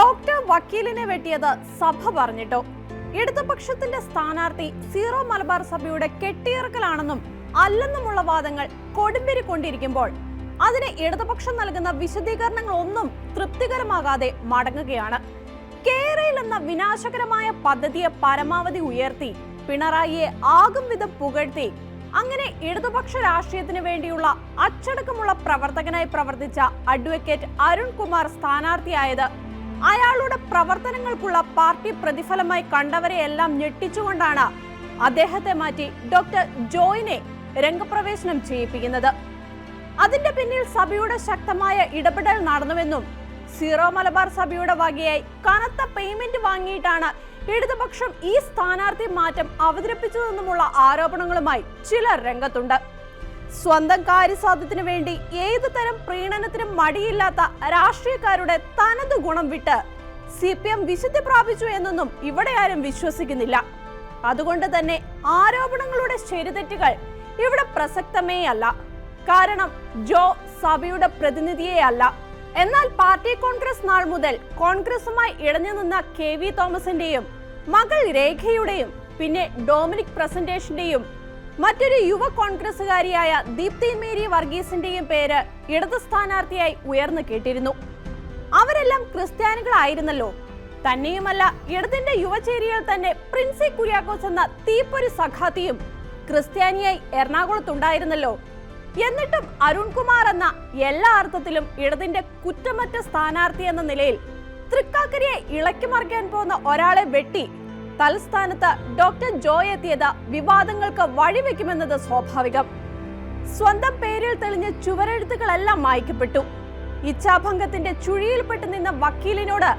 Doctor വക്കീലിനെ വെട്ടിയത് സഭ പറഞ്ഞിട്ടോ. ഇടതുപക്ഷത്തിന്റെ സ്ഥാനാർത്ഥി സീറോ മലബാർ സഭയുടെ കെട്ടിയിറക്കലാണെന്നും അല്ലെന്നുമുള്ള വാദങ്ങൾ കൊടുമ്പിരി കൊണ്ടിരിക്കുമ്പോൾ അതിന് ഇടതുപക്ഷം നൽകുന്ന വിശദീകരണങ്ങൾ ഒന്നും തൃപ്തികരമാകാതെ മടങ്ങുകയാണ്. കേരയിൽ എന്ന വിനാശകരമായ പദ്ധതിയെ പരമാവധി ഉയർത്തി പിണറായിയെ ആകും വിധം പുകഴ്ത്തി അങ്ങനെ ഇടതുപക്ഷ രാഷ്ട്രീയത്തിന് വേണ്ടിയുള്ള അച്ചടക്കമുള്ള പ്രവർത്തകനായി പ്രവർത്തിച്ച അഡ്വക്കേറ്റ് അരുൺകുമാർ സ്ഥാനാർത്ഥിയായത് അയാളുടെ പ്രവർത്തനങ്ങൾക്കുള്ള പാർട്ടി പ്രതിഫലമായി കണ്ടവരെ എല്ലാം ഞെട്ടിച്ചുകൊണ്ടാണ് അദ്ദേഹത്തെ മാറ്റി ഡോക്ടർ ജോയിനെ രംഗപ്രവേശനം ചെയ്യിപ്പിക്കുന്നത്. അതിന്റെ പിന്നിൽ സഭയുടെ ശക്തമായ ഇടപെടൽ നടന്നുവെന്നും സീറോ മലബാർ സഭയുടെ വകയായി കനത്ത പേയ്മെന്റ് വാങ്ങിയിട്ടാണ് ഇടതുപക്ഷം ഈ സ്ഥാനാർത്ഥി മാറ്റം അവതരിപ്പിച്ചതെന്നുമുള്ള ആരോപണങ്ങളുമായി ചിലർ രംഗത്തുണ്ട്. സ്വന്തം കാര്യസാധ്യത്തിനു വേണ്ടി ഏതു തരം പ്രീണനത്തിനും മടിയില്ലാത്ത രാഷ്ട്രീയക്കാരുടെ തനത് ഗുണം വിട്ട് സി പി എം വിശുദ്ധി പ്രാപിച്ചു എന്നൊന്നും ഇവിടെ ആരും വിശ്വസിക്കുന്നില്ല. അതുകൊണ്ട് തന്നെ ആരോപണങ്ങളുടെ ശരിതെറ്റുകൾ ഇവിടെ പ്രസക്തമേ അല്ല കാരണം ജോ സഭയുടെ പ്രതിനിധിയേ അല്ല എന്നാൽ പാർട്ടി കോൺഗ്രസ് നാൾ മുതൽ കോൺഗ്രസുമായി ഇടഞ്ഞു നിന്ന കെ വി തോമസിന്റെയും മകൾ രേഖയുടെയും പിന്നെ ഡൊമിനിക് പ്രസന്റേഷന്റെയും മറ്റൊരു യുവ കോൺഗ്രസുകാരിയായ ദീപ്തി മേരി വർഗീസിന്റെയും പേര് ഇടത് സ്ഥാനാർത്ഥിയായി ഉയർന്നു കേട്ടിരുന്നു. അവരെല്ലാം ക്രിസ്ത്യാനികളായിരുന്നല്ലോ. തന്നെയുമല്ല ഇടതിന്റെ യുവചേരിയിൽ തന്നെ പ്രിൻസി കുര്യാക്കോസ് എന്ന തീപ്പൊരു സഖാത്തിയും ക്രിസ്ത്യാനിയായി എറണാകുളത്തുണ്ടായിരുന്നല്ലോ. എന്നിട്ടും അരുൺകുമാർ എന്ന എല്ലാ അർത്ഥത്തിലും ഇടതിന്റെ കുറ്റമറ്റ സ്ഥാനാർത്ഥി എന്ന നിലയിൽ തൃക്കാക്കരയെ ഇളക്കി മറിക്കാൻ പോകുന്ന ഒരാളെ വെട്ടി തലസ്ഥാനത്ത് ഡോക്ടർ ജോയ് എത്തിയത് വിവാദങ്ങൾക്ക് വഴിവെക്കുമെന്നത് സ്വാഭാവികം. സ്വന്തം പേരിൽ തെളിഞ്ഞ ചുവരെഴുത്തുകളെല്ലാം മായ്ക്കപ്പെട്ടു. ഇച്ഛാഭംഗത്തിന്റെ ചുഴിയിൽപ്പെട്ട് നിന്ന വക്കീലിനോട്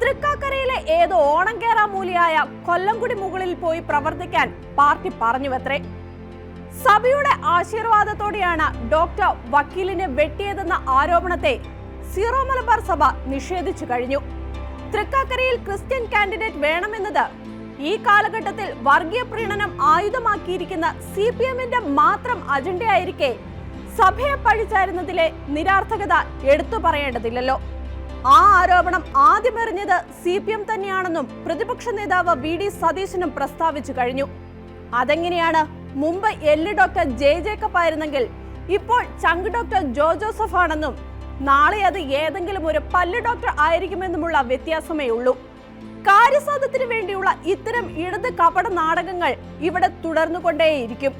തൃക്കാക്കരയിലെ ഏതോ ഓണം കേറാമൂലിയായ കൊല്ലംകുടി മുകളിൽ പോയി പ്രവർത്തിക്കാൻ പാർട്ടി പറഞ്ഞുവത്രേ. സഭയുടെ ആശീർവാദത്തോടെയാണ് ഡോക്ടർ വക്കീലിനെ വെട്ടിയതെന്ന ആരോപണത്തെ സീറോ മലബാർ സഭ നിഷേധിച്ചു കഴിഞ്ഞു. തൃക്കാക്കരയിൽ ക്രിസ്ത്യൻ കാൻഡിഡേറ്റ് വേണമെന്നത് ഈ കാലഘട്ടത്തിൽ വർഗീയ പ്രീണനം ആയുധമാക്കിയിരിക്കുന്ന സി പി എമ്മിന്റെ മാത്രം അജണ്ടയായിരിക്കെ സഭയെ പഴിച്ചായിരുന്നതിലെ നിരാർത്ഥകത എടുത്തു പറയേണ്ടതില്ലല്ലോ. ആ ആരോപണം ആദ്യമെറിഞ്ഞത് സി പി എം തന്നെയാണെന്നും പ്രതിപക്ഷ നേതാവ് വി ഡി സതീശനും പ്രസ്താവിച്ചു കഴിഞ്ഞു. അതെങ്ങനെയാണ്? മുമ്പ് എല്ല് ഡോക്ടർ ജെ ജേക്കബ് ആയിരുന്നെങ്കിൽ ഇപ്പോൾ ചങ്ക് ഡോക്ടർ ജോ ജോസഫ് ആണെന്നും നാളെ അത് ഏതെങ്കിലും ഒരു പല്ല് ഡോക്ടർ ആയിരിക്കുമെന്നുമുള്ള വ്യത്യാസമേ ഉള്ളൂ കാര്യസാധ്യത്തിന് വേണ്ടിയുള്ള ഇത്തരം ഇടത് കപട നാടകങ്ങൾ ഇവിടെ തുടർന്നു തുടർന്നുകൊണ്ടേയിരിക്കും.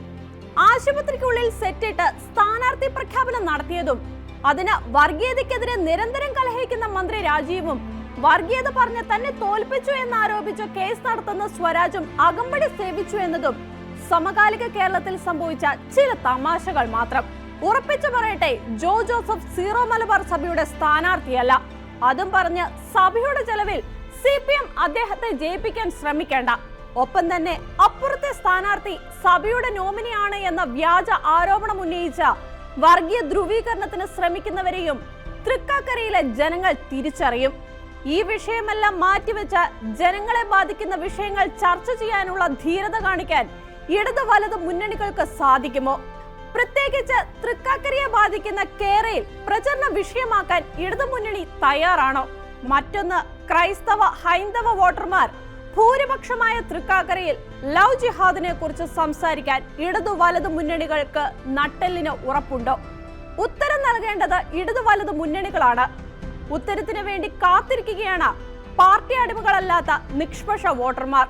ആശുപത്രിക്കുള്ളിൽ സെറ്റിട്ട് സ്ഥാനാർത്ഥി പ്രഖ്യാപനം നടത്തിയതും അതിന് വർഗീയതയ്ക്കെതിരെ നിരന്തരം കലഹിക്കുന്ന മന്ത്രി രാജീവും വർഗീയത പറഞ്ഞ് തന്നെ തോൽപ്പിച്ചു എന്നാരോപിച്ച് കേസ് നടത്തുന്ന സ്വരാജും അകമ്പടി സേവിച്ചു എന്നതും സമകാലിക കേരളത്തിൽ സംഭവിച്ച ചില തമാശകൾ മാത്രം. ഉറപ്പിച്ചു പറയട്ടെ ജോ ജോസഫ് സീറോ മലബാർ സഭയുടെ സ്ഥാനാർത്ഥിയല്ല. അതും പറഞ്ഞ് സഭയുടെ ചെലവിൽ സി പി എം അദ്ദേഹത്തെ ജയിപ്പിക്കാൻ ശ്രമിക്കേണ്ട. ഒപ്പം തന്നെ അപ്പുറത്തെ സ്ഥാനാർത്ഥി സഭയുടെ നോമിനിയാണ് എന്ന വ്യാജ ആരോപണം ഉന്നയിച്ച വർഗീയ ധ്രുവീകരണത്തിന് ശ്രമിക്കുന്നവരെയും തൃക്കാക്കരയിലെ ജനങ്ങൾ തിരിച്ചറിയും. ഈ വിഷയമെല്ലാം മാറ്റിവെച്ച് ജനങ്ങളെ ബാധിക്കുന്ന വിഷയങ്ങൾ ചർച്ച ചെയ്യാനുള്ള ധീരത കാണിക്കാൻ ഇടത് വലത് മുന്നണികൾക്ക് സാധിക്കുമോ? പ്രത്യേകിച്ച് തൃക്കാക്കരയെ ബാധിക്കുന്ന കേരയിൽ പ്രചരണ വിഷയമാക്കാൻ ഇടതു മുന്നണി തയ്യാറാണോ? മറ്റൊന്ന് ക്രൈസ്തവ ഹൈന്ദവ വോട്ടർമാർ ഭൂരിപക്ഷമായ തൃക്കാക്കരയിൽ ലവ് ജിഹാദിനെ കുറിച്ച് സംസാരിക്കാൻ ഇടതു വലതു മുന്നണികൾക്ക് നട്ടെല്ലിന് ഉറപ്പുണ്ടോ? ഉത്തരം നൽകേണ്ടത് ഇടതു വലതു മുന്നണികളാണ്. ഉത്തരത്തിന് വേണ്ടി കാത്തിരിക്കുകയാണ് പാർട്ടി അടിമകളല്ലാത്ത നിഷ്പക്ഷ വോട്ടർമാർ.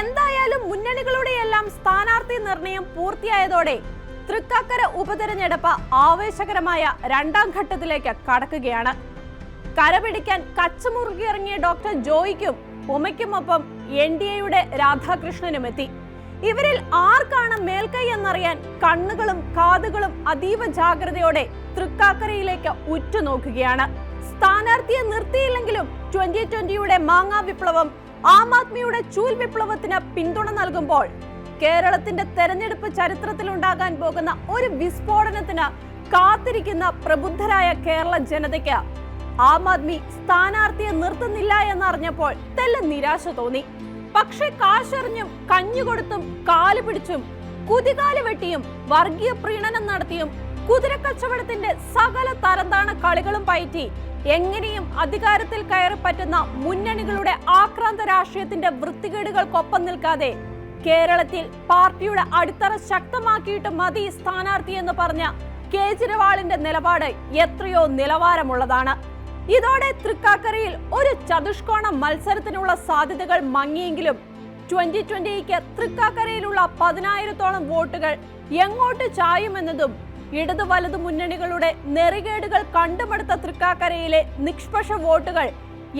എന്തായാലും മുന്നണികളുടെ എല്ലാം സ്ഥാനാർത്ഥി നിർണയം പൂർത്തിയായതോടെ തൃക്കാക്കര ഉപതെരഞ്ഞെടുപ്പ് ആവേശകരമായ രണ്ടാം ഘട്ടത്തിലേക്ക് കടക്കുകയാണ്. കരപിടിക്കാൻ കച്ചമുറുക്കി ഇറങ്ങിയ ഡോക്ടർ ജോയിക്കും ഉമയ്ക്കുമൊപ്പം എൻ ഡി എയുടെ രാധാകൃഷ്ണനും എത്തി. ഇവരിൽ ആർക്കാണ് മേൽക്കൈ എന്നറിയാൻ കണ്ണുകളും കാതുകളും അതീവ ജാഗ്രതയോടെ തൃക്കാക്കരയിലേക്ക് ഉറ്റുനോക്കുകയാണ്. സ്ഥാനാർത്ഥിയെ നിർത്തിയില്ലെങ്കിലും ട്വന്റി ട്വന്റിയുടെ മാങ്ങാ വിപ്ലവം ആം ആദ്മിയുടെ ചൂൽ വിപ്ലവത്തിന് പിന്തുണ നൽകുമ്പോൾ കേരളത്തിന്റെ തെരഞ്ഞെടുപ്പ് ചരിത്രത്തിൽ ഉണ്ടാകാൻ പോകുന്ന ഒരു വിസ്ഫോടനത്തിന് കാത്തിരിക്കുന്ന പ്രബുദ്ധരായ കേരള ജനതയ്ക്ക് ആം ആദ്മി സ്ഥാനാർത്ഥിയെ നിർത്തുന്നില്ല എന്നറിഞ്ഞപ്പോൾ തെല്ല നിരാശ തോന്നി. പക്ഷെ കാശെറിഞ്ഞും കഞ്ഞുകൊടുത്തും കാൽ പിടിച്ചും കുതികാൽ വെട്ടിയും വർഗീയ പ്രീണനം നടത്തിയും കുതിരക്കച്ചവടത്തിന്റെ സകല തരംതാണ കളികളും പയറ്റി എങ്ങനെയും അധികാരത്തിൽ കയറി പറ്റുന്ന മുന്നണികളുടെ ആക്രാന്ത രാഷ്ട്രീയത്തിന്റെ വൃത്തികേടുകൾക്കൊപ്പം നിൽക്കാതെ കേരളത്തിൽ പാർട്ടിയുടെ അടിത്തറ ശക്തമാക്കിയിട്ട് മതി സ്ഥാനാർത്ഥി എന്ന് പറഞ്ഞ കേജ്രിവാളിന്റെ നിലപാട് എത്രയോ നിലവാരമുള്ളതാണ്. ഇതോടെ തൃക്കാക്കരയിൽ ഒരു ചതുഷ്കോണ മത്സരത്തിനുള്ള സാധ്യതകൾ മങ്ങിയെങ്കിലും ട്വന്റി ട്വന്റിക്ക് തൃക്കാക്കരയിലുള്ള പതിനായിരത്തോളം വോട്ടുകൾ എങ്ങോട്ട് ചായുമെന്നതും ഇടതു വലതു മുന്നണികളുടെ നെറികേടുകൾ കണ്ടുമടുത്ത തൃക്കാക്കരയിലെ നിഷ്പക്ഷ വോട്ടുകൾ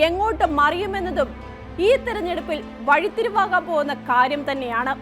എങ്ങോട്ട് മറിയുമെന്നതും ഈ തെരഞ്ഞെടുപ്പിൽ വഴിത്തിരിവാകാൻ പോകുന്ന കാര്യം തന്നെയാണ്.